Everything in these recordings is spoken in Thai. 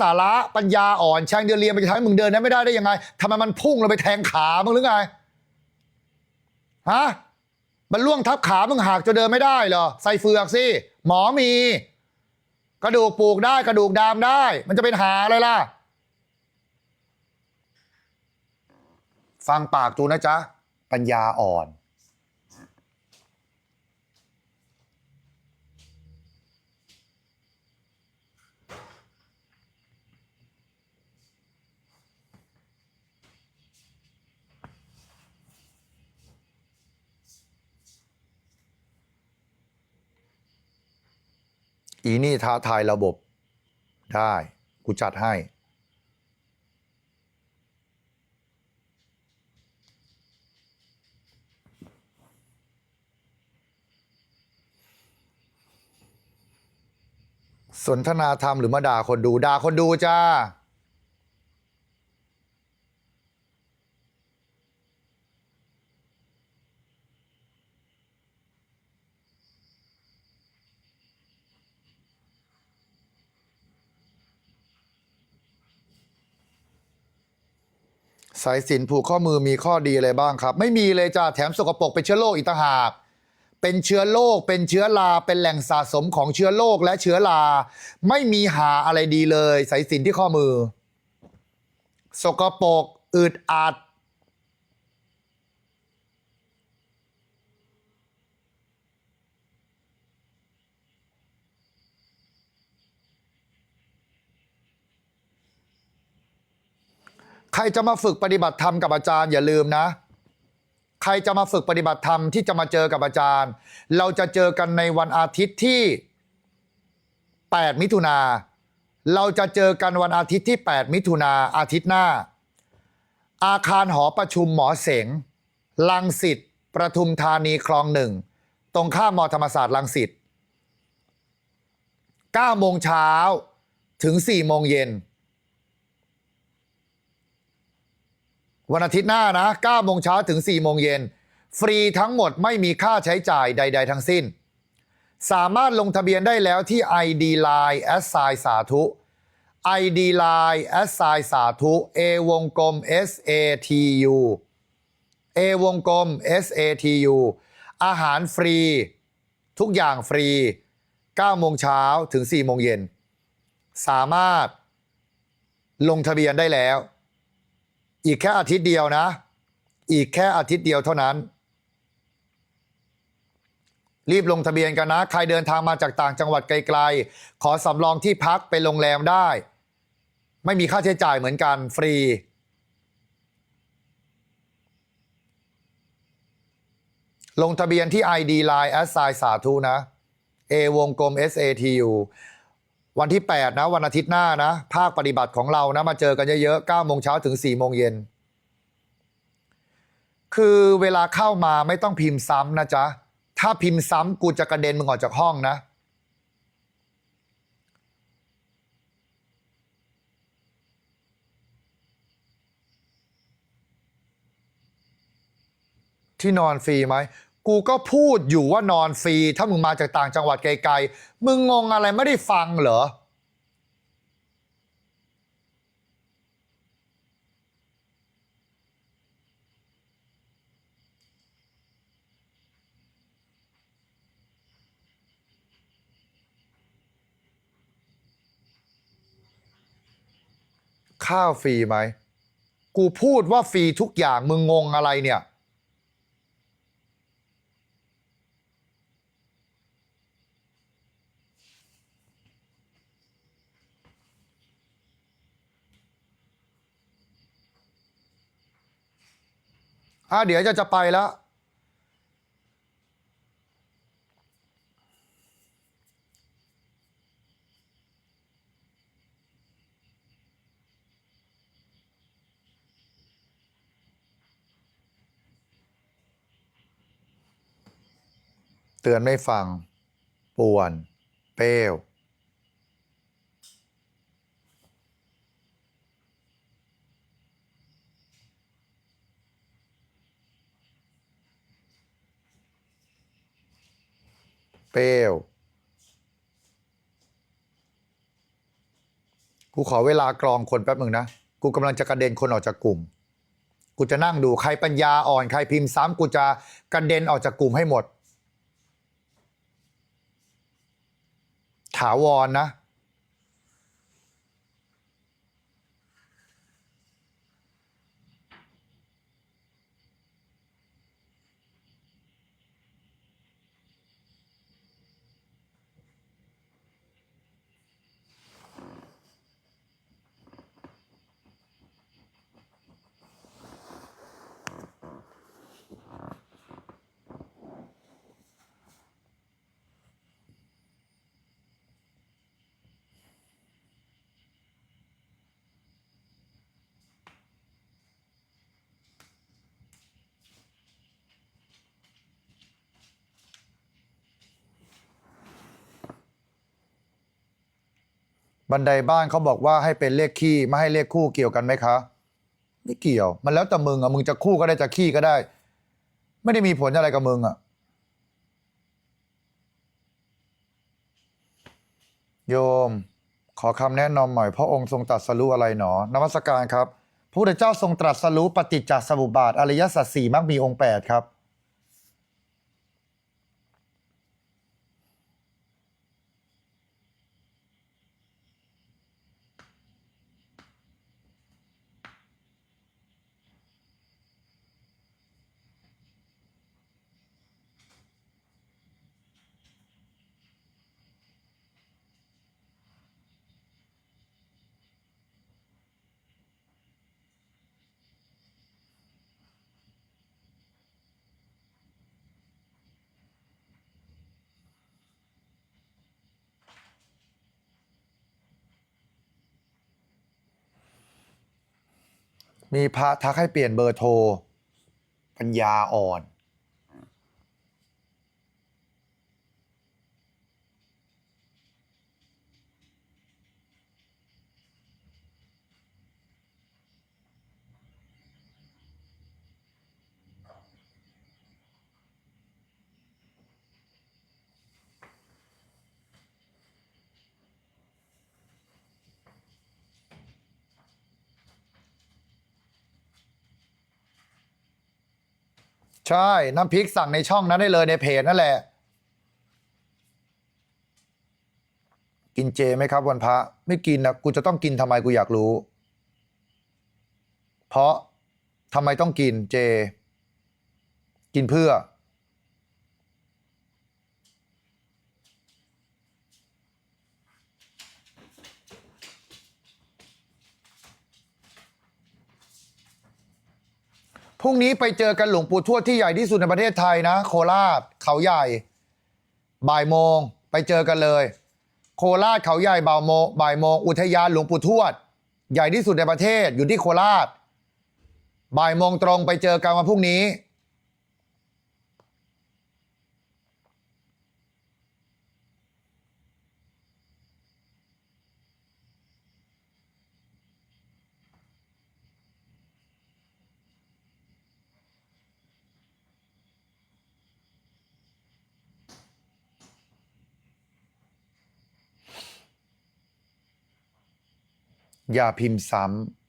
สาระปัญญาอ่อนแชงเดียวเรียนมันจะทำให้มึงเดินได้ไม่ได้ได้ยังไงทำไมมันพุ่งเราไปแทงขามึงหรือไงฮะมันล่วงทับขามึงหักจะเดินไม่ได้เหรอใส่เฟือกสิหมอมี กระดูกปลูกได้กระดูกดามได้ มันจะเป็นหาอะไรล่ะ ฟังปากจูนะจ๊ะ ปัญญาอ่อน อีนี่ท้าทายระบบ ได้ กูจัดให้ สนทนาธรรมหรือมาด่าคนดูด่าคนดูจ้า สายสินผูกข้อมือมีข้อดีอะไรบ้างครับ ไม่มีเลยจ้าแถมสกปรกเป็นเชื้อโรคอีกต่างหากเป็นเชื้อโรคเป็นเชื้อราเป็นแหล่งสะสมของเชื้อโรคและเชื้อราไม่มีหาอะไรดีเลย สายสินที่ข้อมือ สกปรกอึดอัด ใครจะมาฝึกปฏิบัติธรรมกับอาจารย์อย่าลืมนะ ใครจะมาฝึกปฏิบัติธรรมที่จะมาเจอกับอาจารย์ เราจะเจอกันในวันอาทิตย์ที่ 8 มิถุนาเราจะเจอกันวันอาทิตย์ที่ 8 มิถุนาอาทิตย์หน้า อาคารหอประชุมหมอเสงลังสิตประทุมธานีคลองหนึ่ง ตรงข้ามมอธรรมศาสตร์ลังสิต9โมงเช้าถึง 4 โมงเย็น วันอาทิตย์หน้านะ9โมงเช้าถึง 4 โมงเย็น ฟรีทั้งหมดไม่มีค่าใช้จ่ายใด ๆ ทั้งสิ้น สามารถลงทะเบียนได้แล้วที่ ID Line s i สาธุ ID Line s i สาธุ A วงกลม S A T U A วงกลม S A T U อาหารฟรี ทุกอย่างฟรี9โมงเช้าถึง 4 โมงเย็น สามารถลงทะเบียนได้แล้ว อีกแค่อาทิตย์เดียวนะ อีกแค่อาทิตย์เดียวเท่านั้น รีบลงทะเบียนกันนะ ใครเดินทางมาจากต่างจังหวัดไกลๆ ขอสำรองที่พักเป็นโรงแรมได้ ไม่มีค่าใช้จ่ายเหมือนกันฟรีลงทะเบียนที่ ID Line s i สาธุนะ A วงกลม S A T U วันที่ 8 นะ วันอาทิตย์หน้านะ ภาคปฏิบัติของเรานะมาเจอกันเยอะๆ9โมงเช้าถึง4โมงเย็นคือเวลาเข้ามาไม่ต้องพิมพ์ซ้ำนะจ๊ะ ถ้าพิมพ์ซ้ำกูจะกระเด็นมึงออกจากห้องนะ ที่นอนฟรีไหม กูก็พูดอยู่ว่านอนฟรี ถ้ามึงมาจากต่างจังหวัดไกลๆ มึงงงอะไรไม่ได้ฟังเหรอ ข้าวฟรีไหม กูพูดว่าฟรีทุกอย่างมึงงงอะไรเนี่ย อะเดี๋ยวจะจะไปแล้ว เตือนไม่ฟัง ป่วน เป้ว เปรี้ยวกูขอเวลากรองคนแป๊บหนึ่งนะ กูกำลังจะกระเด็นคนออกจากกลุ่ม กูจะนั่งดูใครปัญญาอ่อนใครพิมพ์ซ้ำกูจะกระเด็นออกจากกลุ่มให้หมด ถาวรนะ บันไดบ้านเขาบอกว่าให้เป็นเลขขี้ไม่ให้เลขคู่เกี่ยวกันไหมคะ ไม่เกี่ยว มันแล้วแต่มึงอะมึงจะคู่ก็ได้จะขี้ก็ได้ ไม่ได้มีผลอะไรกับมึงอะโยม ขอคำแนะนำหน่อยพระองค์ทรงตรัสรู้อะไรหนอนมัสการครับพระพุทธเจ้าทรงตรัสรู้ปฏิจจสมุปบาทอริยสัจสี่มักมีองค์แปดครับ มีพระทักให้เปลี่ยนเบอร์โทร ปัญญาอ่อน ใช่ น้ำพริกสั่งในช่องนั้นได้เลยในเพจนั่นแหละ กินเจไหมครับวันพระ ไม่กินนะกูจะต้องกินทำไมกูอยากรู้ เพราะทำไมต้องกินเจ กินเพื่อ พรุ่งนี้ไปเจอกันหลวงปู่ทวดที่ใหญ่ที่สุดในประเทศไทยนะ โคราชเขาใหญ่ บ่ายโมงไปเจอกันเลย โคราชเขาใหญ่บ่ายโมงบ่ายโมงอุทยานหลวงปู่ทวด ใหญ่ที่สุดในประเทศอยู่ที่โคราช บ่ายโมงตรงไปเจอกันวันพรุ่งนี้ อย่าพิมพ์ซ้ำ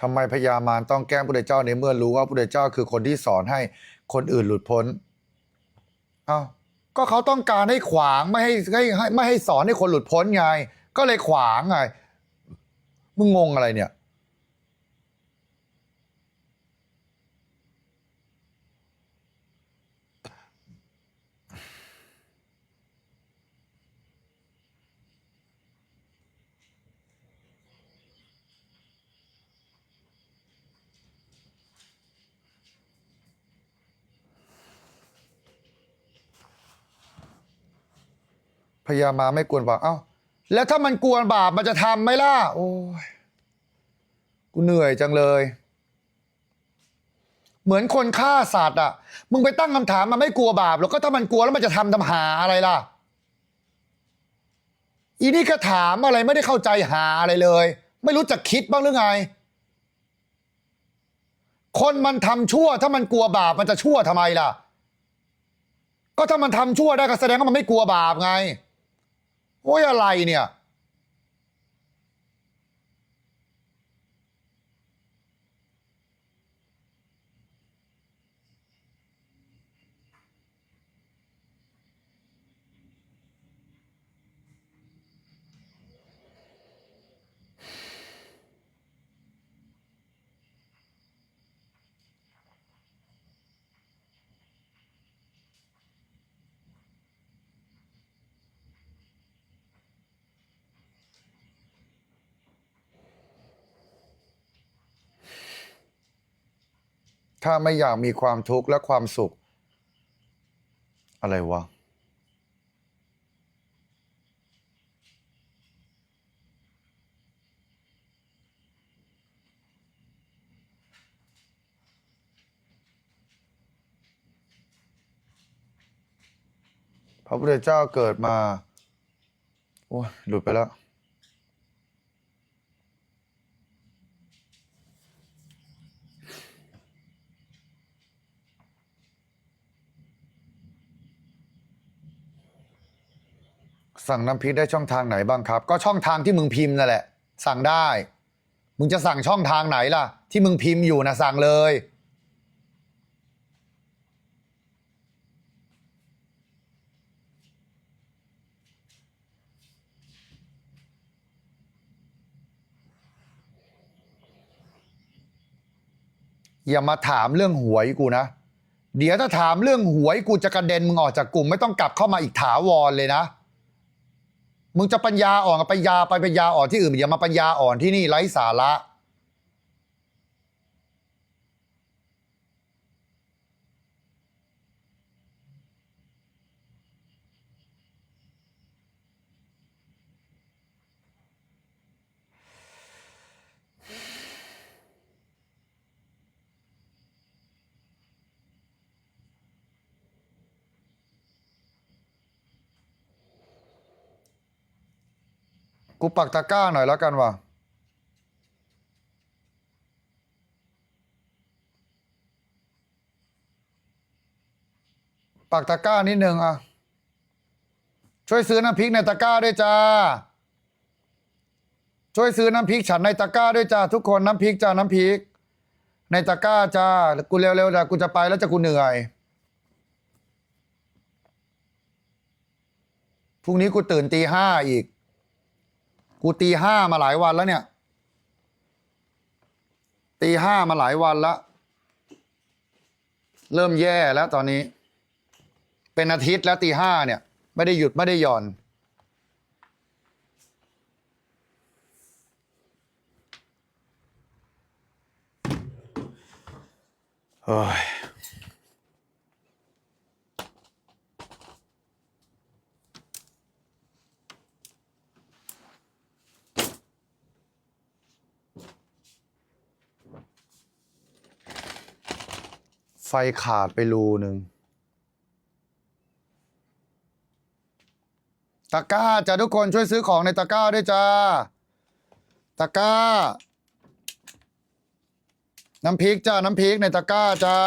ทำไมพญามารต้องแกล้งพระพุทธเจ้าในเมื่อรู้ว่าพระพุทธเจ้าคือคนที่สอนให้คนอื่นหลุดพ้นเอ้าก็เขาต้องการให้ขวางไม่ให้ให้ไม่ให้สอนให้คนหลุดพ้นไง ก็เลยขวางไงมึงงงอะไรเนี่ย พยามาไม่กวนบาปเอ้า แล้วถ้ามันกวนบาปมันจะทำไหมล่ะ โอ้ยกูเหนื่อยจังเลย เหมือนคนฆ่าสัตว์อะ มึงไปตั้งคำถามมันไม่กลัวบาปหรอกก็ถ้ามันกลัวแล้วมันจะทำทำหาอะไรล่ะ อีนี่ก็ถามอะไรไม่ได้เข้าใจหาอะไรเลย ไม่รู้จักคิดบ้างหรือไง คนมันทำชั่ว ถ้ามันกลัวบาปมันจะชั่วทำไมล่ะ ก็ถ้ามันทำชั่วได้ก็แสดงว่ามันไม่กลัวบาปไง โอ้ยอะ ถ้าไม่อยากมีความทุกข์และความสุข อะไรวะ พระพุทธเจ้าเกิดมา โอ้ยหลุดไปแล้ว สั่งน้ำพริกได้ช่องทางไหนบ้างครับ ก็ช่องทางที่มึงพิมพ์นั่นแหละ สั่งได้ มึงจะสั่งช่องทางไหนล่ะ ที่มึงพิมพ์อยู่นะสั่งเลย อย่ามาถามเรื่องหวยกูนะ เดี๋ยวถ้าถามเรื่องหวยกูจะกระเด็นมึงออกจากกลุ่ม ไม่ต้องกลับเข้ามาอีกถาวรเลยนะ มึงจะปัญญาอ่อนกับปัญญาไปปัญญาอ่อนที่อื่นอย่ามาปัญญาอ่อนที่นี่ไร้สาระ กูปักตะกร้าหน่อยแล้วกันว่ะปักตะกร้านิดนึงอะ ช่วยซื้อน้ำพริกในตะกร้าด้วยจ้า ช่วยซื้อน้ำพริกฉันในตะกร้าด้วยจ้าทุกคนน้ำพริกจ้าน้ำพริก ในตะกร้าจ้ากูเร็วๆจ้ะกูจะไปแล้วจะกูเหนื่อยพรุ่งนี้กูตื่นตีห้าอีก กูตีห้ามาหลายวันแล้วเนี่ย ตีห้ามาหลายวันแล้วเริ่มแย่แล้วตอนนี้ เป็นอาทิตย์แล้วตีห้าเนี่ย ไม่ได้หยุดไม่ได้หย่อนเฮ้ย ไฟขาดไปรูหนึ่งตะกร้าจ้ะทุกคนช่วยซื้อของในตะกร้าด้วยจ้าตะกร้า น้ำพริกจ้าน้ำพริกในตะกร้าจ้า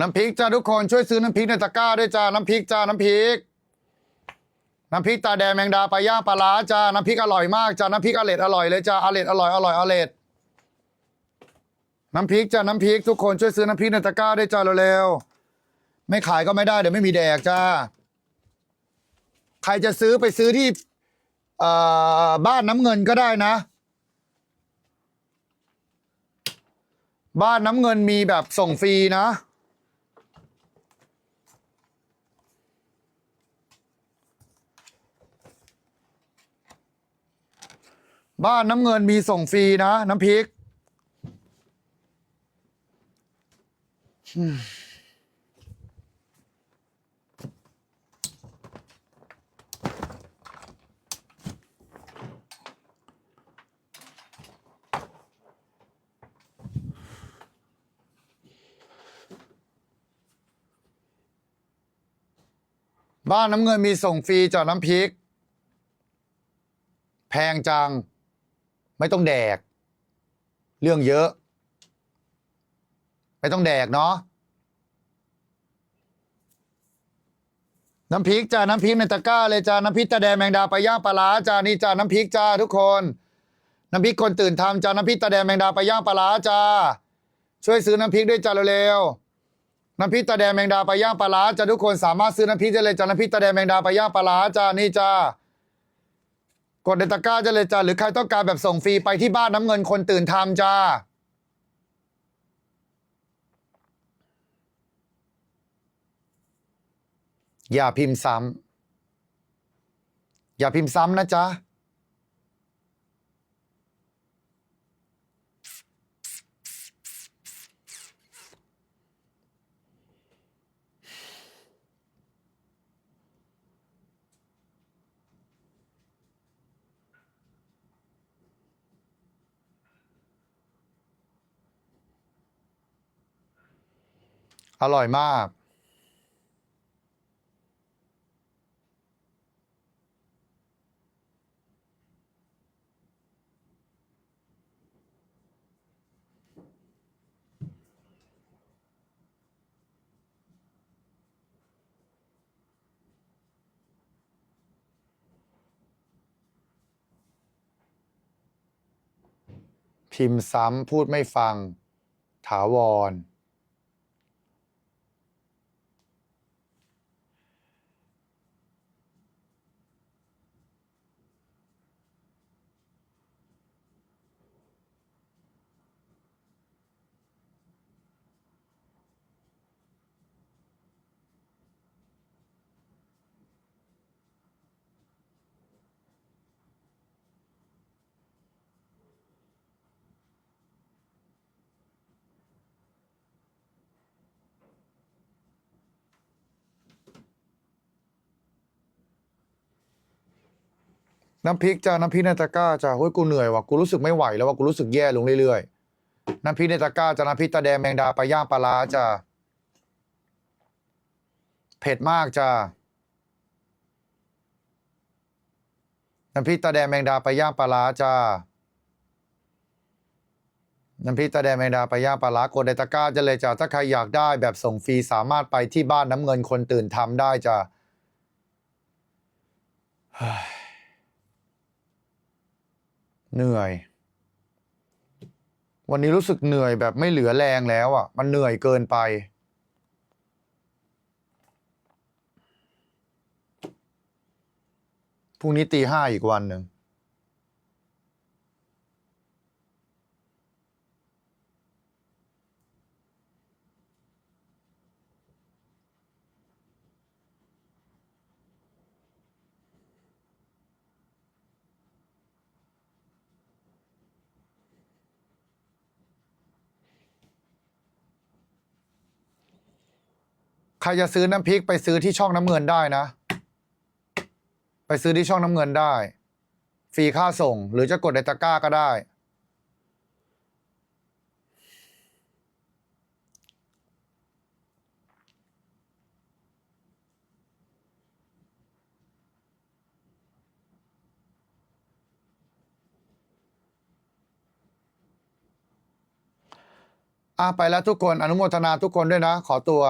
น้ำพริกจ้าทุกคนช่วยซื้อน้ำพริกในตะกร้าด้วยจ้าน้ำพริกจ้าน้ำพริก น้ำพริกตาแดงแมงดาปลาย่างปลาร้าจ้าน้ำพริกอร่อยมากจ้าน้ำพริกอร่อยอร่อยเลยจ้าอร่อยอร่อยอร่อยอร่อยน้ำพริกจ้าน้ำพริกทุกคนช่วยซื้อน้ำพริกในตะกร้าด้วยจ้าเร็วๆไม่ขายก็ไม่ได้เดี๋ยวไม่มีแดกจ้าใครจะซื้อไปซื้อที่เอ่อบ้านน้ำเงินก็ได้นะ บ้านน้ำเงินมีแบบส่งฟรีนะ บ้านน้ำเงินมีส่งฟรีนะ น้ำพริก บ้านน้ำเงินมีส่งฟรีจากน้ำพริก แพงจัง ไม่ต้องแดก เรื่องเยอะ ไม่ต้องแดกเนาะน้ำพริกจ้าน้ำพริกในตะกร้าเลยจ้าน้ำพริกตาแดงแมงดาปลาย่างปลาร้าจ้านี่จ้าน้ำพริกจ้าทุกคน น้ำพริกคนตื่นทำจ้าน้ำพริกตาแดงแมงดาปลาย่างปลาร้าจ้าช่วยซื้อน้ำพริกด้วยจ้าเร็วๆน้ำพริกตาแดงแมงดาปลาย่างปลาร้าจ้าทุกคนสามารถซื้อน้ำพริกได้เลยจ้าน้ำพริกตาแดงแมงดาปลาย่างปลาร้าจ้านี่จ้า ดในตะกร้าจะเลยจ้าหรือใครต้องการแบบส่งฟรีไปที่บ้านน้ำเงินคนตื่นทำจ้าอย่าพิมพ์ซ้ำอย่าพิมพ์ซ้ำนะจ๊ะ อร่อยมาก พิมพ์ซ้ำพูดไม่ฟัง ถาวร น้ำพริกจ้าน้ำพริกในตะกร้าจ้าเฮ้ยกูเหนื่อยว่ะกูรู้สึกไม่ไหวแล้วว่ะกูรู้สึกแย่ลงเรื่อยๆน้ำพริกในตะกร้าจ้าน้ำพริกตาแดงแมงดาปลาย่างปลาร้าจ้าเผ็ดมากจ้าน้ำพริกตาแดงแมงดาปลาย่างปลาร้าจ้าน้ำพริกตาแดงแมงดาปลาย่างปลาร้ากดในตะกร้าจะเลยจ้าถ้าใครอยากได้แบบส่งฟรีสามารถไปที่บ้านน้ำเงินคนตื่นทำได้จ้า เหนื่อย วันนี้รู้สึกเหนื่อยแบบไม่เหลือแรงแล้วอะ มันเหนื่อยเกินไป พรุ่งนี้ตีห้าอีกวันหนึ่ง ใครจะซื้อน้ำพริกไปซื้อที่ช่องน้ำเงินได้นะ ไปซื้อที่ช่องน้ำเงินได้ ฟรีค่าส่ง หรือจะกดในตะกร้าก็ได้ อะไปแล้วทุกคนอนุโมทนาทุกคนด้วยนะ ขอตัว